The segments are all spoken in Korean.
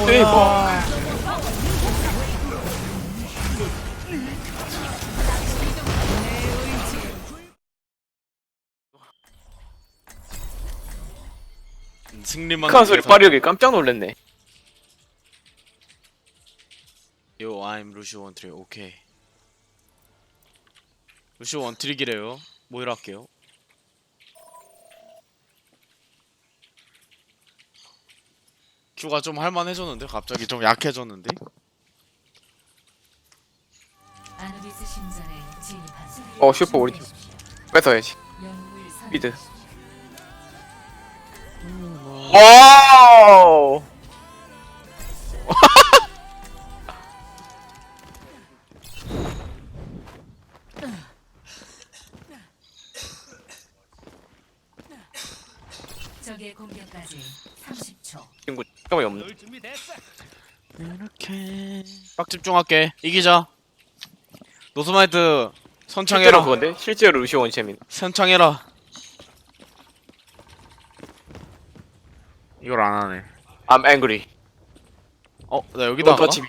뭐야 승리만 큰 소리 빠르게 깜짝 놀랐네. 요 I'm 루시오 원트리 오케이 루시오 원트리기래요. 모이라 할게요 큐가 좀 할만해졌는데 갑자기 좀 약해졌는데 아누비스 신전에 진입하세요. 어, 슈퍼 우리 팀. 뺏어야지. 선- 미드. 와우! 적의 공격까지 30초. 친구 잠깐만 없네. 이렇게 딱 집중할게 이기자 노스마이트 실제로 선창해라 그건데? 실제로 루시오 원챔인. 선창해라 이걸 안 하네 I'm angry. 어? 나 여기다 원 터치미.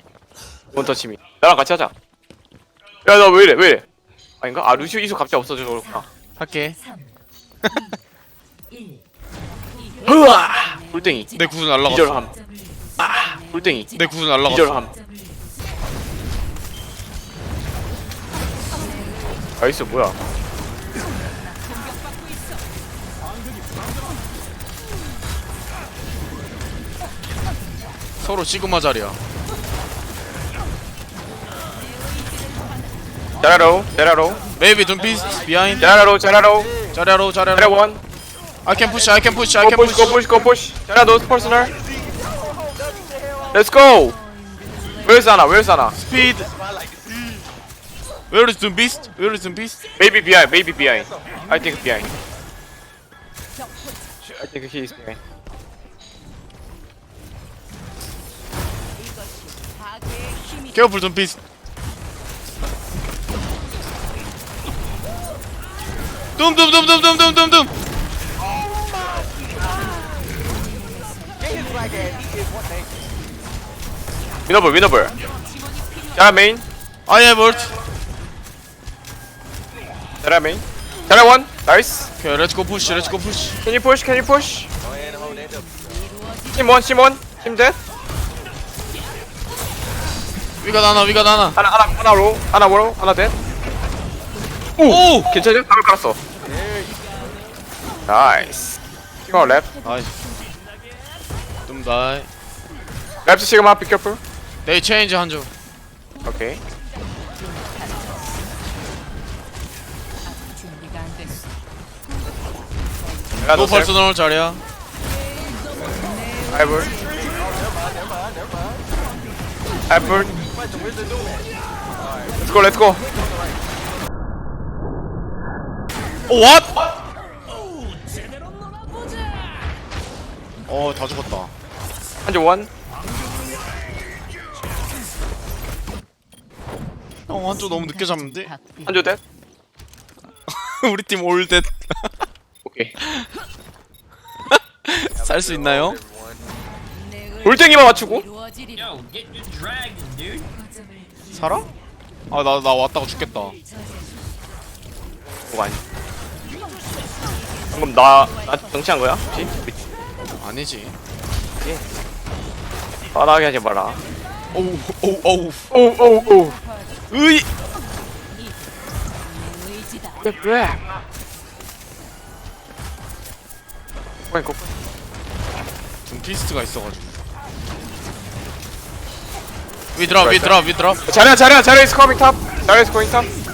원 터치미. 나랑 같이 하자. 야, 나 왜 이래? 왜 이래? 아닌가? 아, 루시오 이소 갑자기 없어져서 그렇구나. 할게 3, 2, 1. 으아! 굴땡이. 내 구슬 날라갔어 기절함. 아, 굴땡이. 내 구슬 날라갔어 기절함. 나이스, 뭐야. 서로 시그마 자리야 자라로, 자라로, Maybe don't be behind 자라로, 자라로, 자리야로 자라 자리야로 원. I can push, I can push, I go can push, push. Go push, go push. Yeah, those personal. Let's go. Where's Anna? Where's Anna? Speed. Where is the beast? Where is the beast? Baby behind, Baby behind. I think behind. I think he is behind. Careful, the beast. Doom, doom, doom, doom, doom, doom, doom, doom. 위너블 위너블 자 메인 아예 멀티 자라 메인 자라 원 나이스 오케이 렛츠고 푸시 렛츠고 푸시 Can you push? 팀 원, 팀 원, 팀 셋. 위가 나나 위가 나나 하나, 하나, 하나 로, 하나 로, 하나 넷. 오! 괜찮죠? 답을 깔았어. 나이스. 팀원 랩. 아이 둠 다이 랩스 시그마, be careful. They change 한조 오케이. 준비가 안 됐어. 내가 너너 벌써 넣을 자리야. Let's go, let's go. 오 what? 어다 죽었다 한조 원. 형 한조 너무 늦게 잡는데? 한조 dead. 우리 팀 올댓 오케이. 살 수 있나요? 골땡이만 맞추고. 살아? 아 나 나 왔다가 죽겠다 뭐가 아니. 방금 나, 나 정치한 거야? 혹시? 아니지 바닥에 하지 마라. 오우 오우 오우 오, 오, 오. 으이. 왜, 왜? 뭐야, 이거. 좀 피스트가 있어가지고 위드랍 위드랍 위드랍 자리야, 자리야, 자리야, is coming top. 자리야, is going top.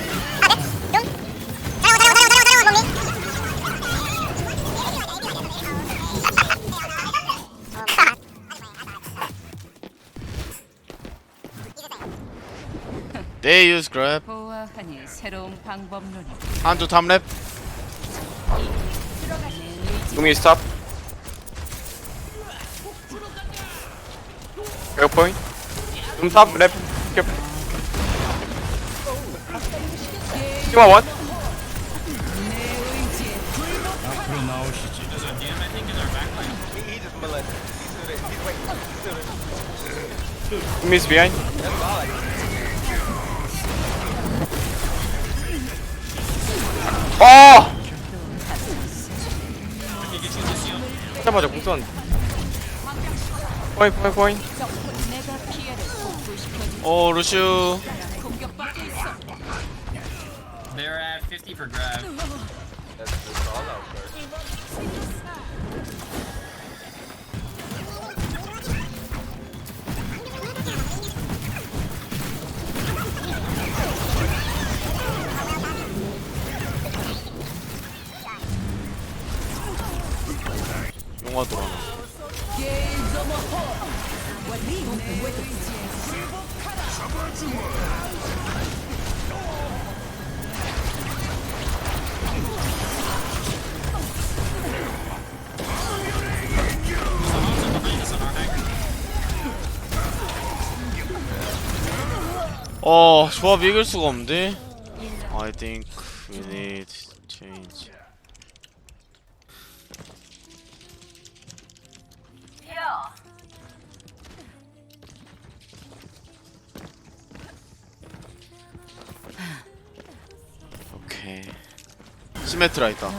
They use grab. Hanzo to lap. Gumi is top. Air point. Gumi top lap. Keep. Come on, what? Gumi is behind. 아! 하자마자 공 쏜. 포인 포인 포인. 내가 피해를 복구시켜줄 어 루슈. They're at 50 for grab. 용화 돌아나 어 조합 이길 수가 없는데? I think we need 시메트라 있다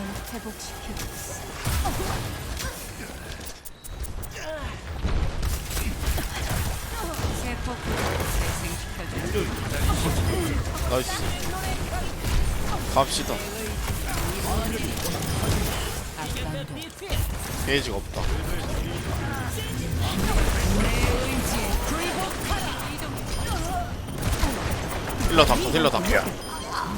나이스. 갑시다. 게이지가 없다. 힐러 닥쳐 힐러 닥쳐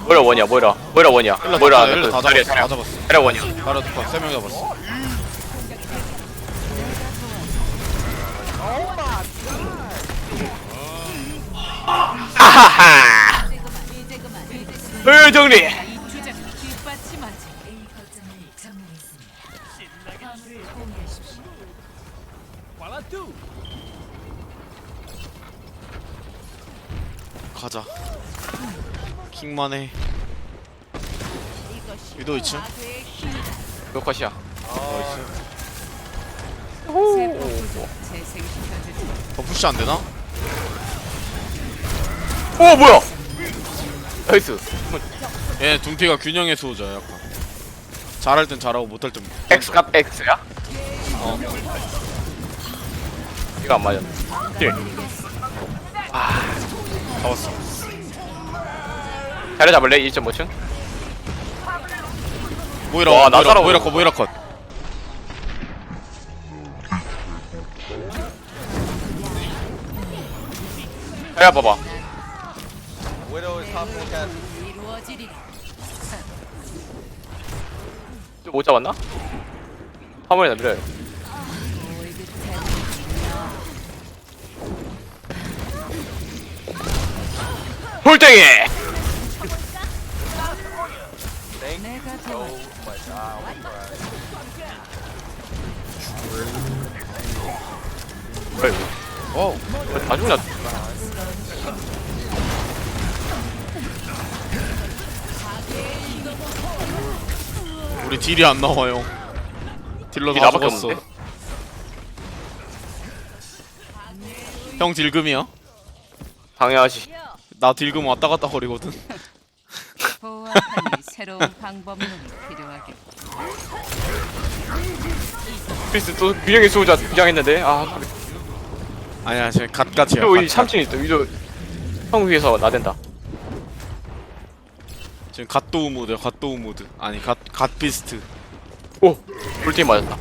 뭐라 원이야 뭐라? 뭐라 원이야? 뭐라 다 잡았어 다 잡았어. 자리야 원이야. 바로 득판 3명 잡았어. 아하하! 을 정리 가자. 킹만 해. 위도 2층? 마대의 힘이다 몇 컷이야 더 푸시 안되나? 오 뭐야? 나이스. 얘 둠피가 균형의 수호자야 약간. 잘할 땐 잘하고 못할 땐 못한다. X 값 X야? 어. 이거 안 맞았네. 킬 잡았어 자리 잡을래? 1.5층? 모이라 와, 와, 나 모이라 따라오네. 모이라 컷 모이라 컷 자리 봐봐 못 잡았나? 화물에 남겨요 이거 어우 다 죽나 우리 딜이 안 나와요. 딜러 다 나밖에 죽었어. 없는데? 형 딜금이야? 당연하지 나 딜금 왔다 갔다 거리거든. 보호하니 새로운 방법론이 필요하겠다. 크리스 또 균형의 수호자 등장했는데? 아. 아니야 지금 갓갓이야 위도 이 갓, 3층에 있어 위도 형 위에서 나댄다. 지금 갓도우 모드 갓도우 모드. 아니 갓 갓비스트. 오! 불팀 맞았다.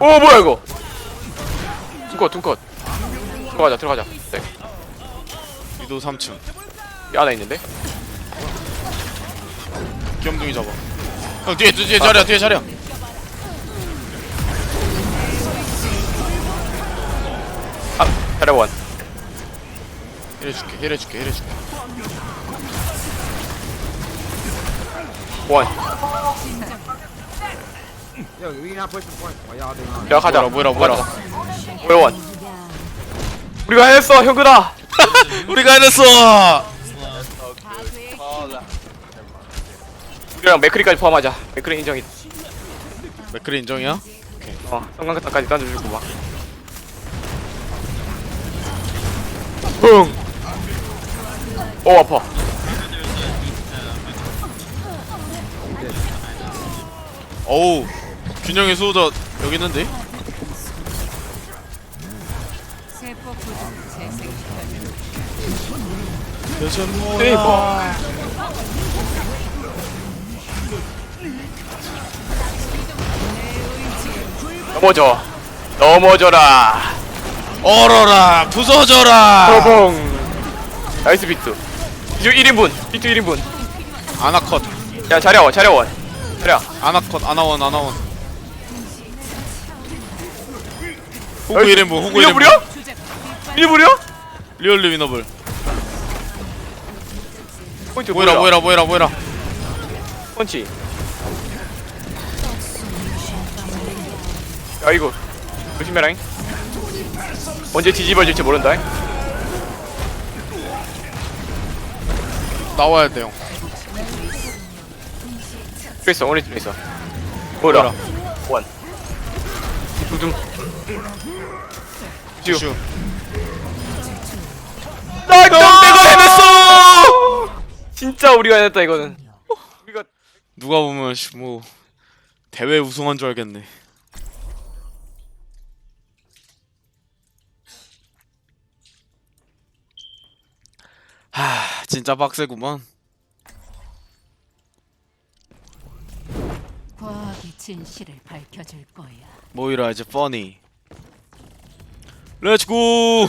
오 뭐야 이거? 둥컷 둥컷 들어가자 들어가자. 네. 위도 3층. 이 안에 있는데? 귀염둥이 잡아 형 뒤에 뒤에 자리야 뒤에 자리야. 아 자리원 힐해줄게 힐해줄게 힐해줄게. 원 Yo, we not pushing point while y'all doing all 야 가자. 뭐라, 뭐라, 뭐라. 원 우리가 해냈어 형들아. 우리가 해냈어. 우리랑 맥크리까지 포함하자. 맥크리 인정이. 맥크리 인정이야? 어 성광탄까지 던져주고 막. 뿡! 오 아파. 어우 균형의 수호자 여기 있는데? 대체 에이, 뭐. 넘어져. 넘어져라. 얼어라 부서져라. 뽕 나이스 비트. 비트 1인분 비트 1인분. 아나컷. 야 자려원 자려원 자려 아나컷 아나원 아나원. 호구 어이, 1인분 호구 이거 1인분 무려? 이거 무려? 리얼리 위너블 포인트 뭐야 뭐해라 뭐해라 뭐해라. 펀치. 야 이거. 조심해라잉. 언제 뒤집어질지 모른다 나와야 돼요 트레이서 오늘 트레이서 뭐라. 원. 두둥. 슈슈나 이거 내가 해냈어 진짜 우리가 해냈다 이거는. 우리가 누가 보면 씨, 뭐 대회 우승한 줄 알겠네. 하 진짜 빡세구만 과학이 진실을 밝혀줄 거야. 모이라 이제 퍼니 렛츠고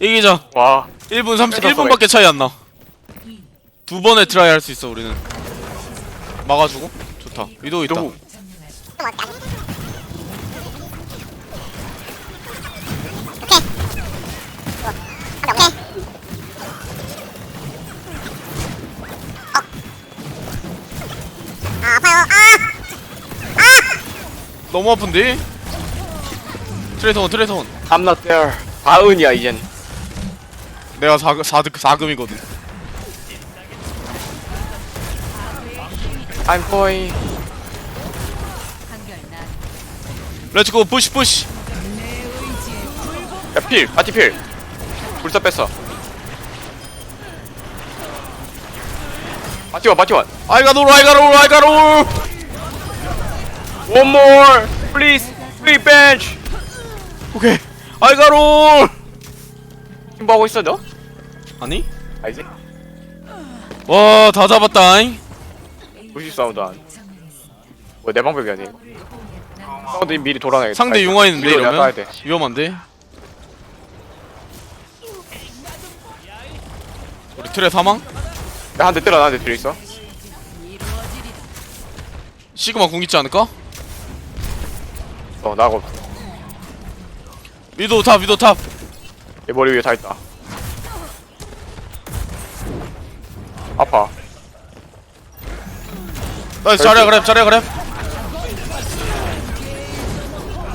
이기자 와. 1분 30 뺏었어, 1분밖에 차이 안 나 두 번에 트라이 할 수 있어 우리는. 막아주고? 좋다. 위도 있다. 너무 너무 아픈데? 트레이서원 트레이서원 I'm not there. 다은이야 이젠. 내가 4, 4득 4금이거든 I'm 난 렛츠고 푸시 푸시 야필 바티 필. 불사 뺐어. 바티원 바티원. 아이가롤 아이가롤 아이가롤 One more please. Free bench. 오케이 아이가롤 팀뭐 하고 있어 너? 아니? 알지? 와 다 잡았다잉 무시 사운드 안 뭐내 방법이 아니야 이거 사운드 미리 돌아놔야겠다. 상대 융화 있는데 이러면? 돼. 위험한데? 우리 트레 사망? 야, 한대 때려 나한테 들어 있어. 시그마 궁 있지 않을까? 어 나하고 위도 탑 위도 탑. 내 머리 위에 다 있다. 아파 나이스 잘해 그래 잘해 그래.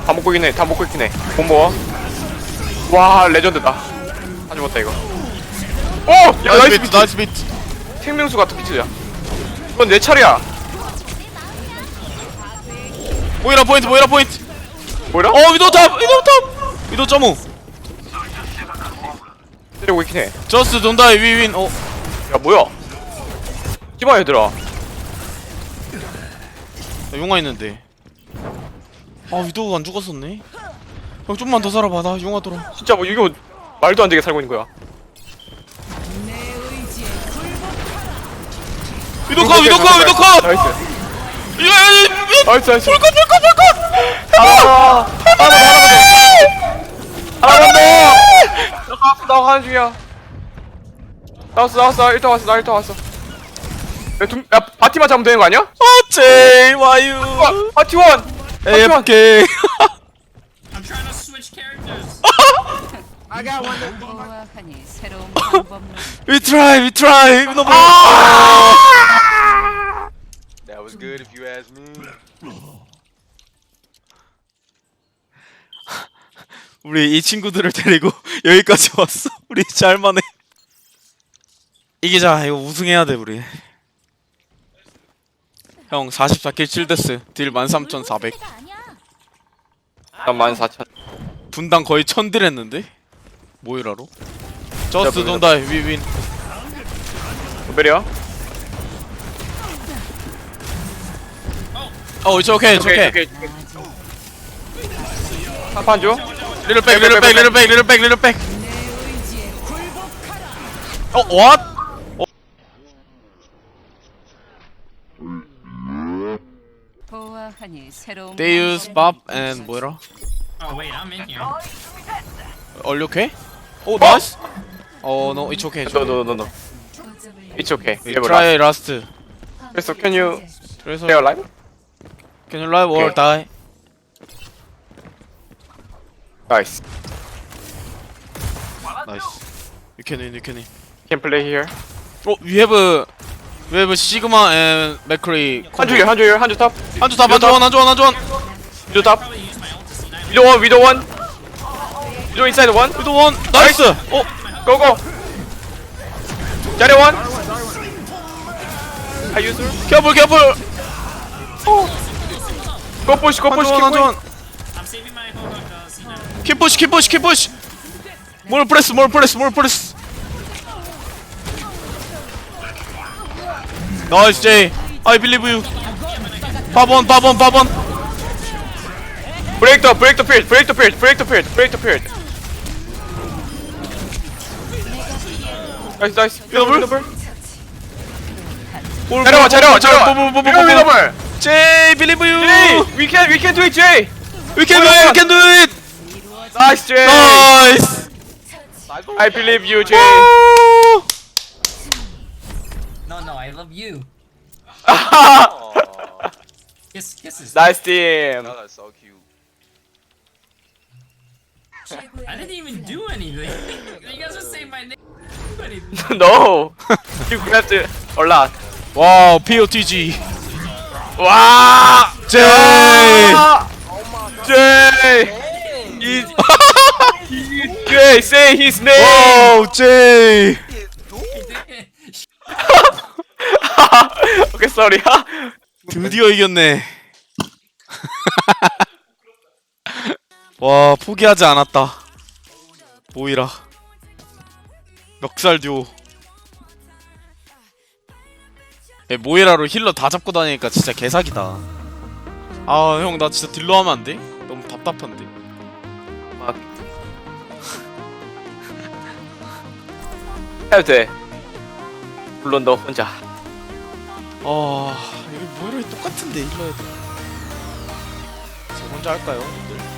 다 먹고 있긴 해다 먹고 있긴 해못 먹어. 와 레전드다. 다 죽었다 이거. 오! 야 나이스 비트 나이스 비트. 생명수 같은 비트야. 이건 내 차례야. 모이라 포인트 모이라 포인트. 뭐라? 어 위도 탑 위도 탑. 위도 점오. 때리고 있긴 해야 저스트 돈다이 위윈. 어. 뭐야? 씨발 얘들아 나 용화 있는데. 아 위도우가 안 죽었었네. 형 좀만 더 살아봐. 나 용화 돌아. 진짜 뭐 이거 말도 안 되게 살고 있는 거야. 내 의지에 위도 컷 위도 컷 위도 컷! 나이스. 예, 나이스 나이스. 불컷 불컷 불컷! 아 하나만 더 하나만 더. 나왔어 나 가는 중이야. 나왔어 나왔어. 일단 왔어 나 일단 왔어 야, 두, 야 바티만 잡으면 되는 거 아니야? 어째 와유 와, 바티원 바티원 AFK I'm trying to switch characters. I got one. that- 보아하니 새로운 방법론. We try we try 너무 That was good if you ask me. 우리 이 친구들을 데리고 여기까지 왔어 우리 잘만해 이기자 이거 우승해야 돼 우리 형 44킬 7데스 딜 13400 난 14,000. 분당 거의 천딜 했는데 모이라로 저스트 잡아, 돈다 위윈 베리야? 어 it's okay it's okay 오케이. 한판 줘? 리를 백 리를 백 리를 백 리를 백 백어 what? They use Bob and Moira. Oh wait, I'm in here. Are you okay? Oh, nice. Oh no, it's okay. It's No, okay. no, no, no. It's okay. We have Try last. So can you Tracer, stay alive? can you live or die? Nice. Nice. You can in, you can in. Can play here. Oh, we have a we have a Sigma and McCree 한주 탑. 한주 탑 한주 원 한주 원 한주 원 위도 탑. 위도 원, 위도 원. 위도 인사이드 원. 위도 원 나이스 어 고고. 자리 원. 하유술. 캐플 캐플 고 push, 고 push, 한주 원 한주 원 I'm saving my ult on C9. 킵푸시 킵푸시 킵푸시 뭘 프레스 뭘 프레스 뭘 프레스 나이스 제이 I believe you 바본 바본 바본 Break the, break the field, break the field, break the field, break the field. 나이스, 나이스. 위너블? 자려와, 볼, 자려와, 볼, 자려와. 위너. 위너블. 제이 believe you we can, we can do it, Jay. we can do it we can do it Nice, Jay. nice I believe you, Jay. 오! I love you. Aww. Kiss, kisses. Nice team. Oh, that's so cute. I didn't even do anything. you guys were say my name. no. you grabbed it or not? Wow, POTG. Wow. Jay. Oh Jay. He's, Jay, say his name. Whoa, Jay. 우 제이 okay, sorry. 드디어 이겼네. 와 포기하지 않았다. 모이라. 멱살 듀오. 야, 모이라로 힐러 다 잡고 다니니까 진짜 개사기다. 아 형 나 진짜 딜러 하면 안 돼? 너무 답답한데. 해도 돼. 물론 너 혼자. 아 이거 모이라 똑같은데 힐러 해도. 저 혼자 할까요? 님들?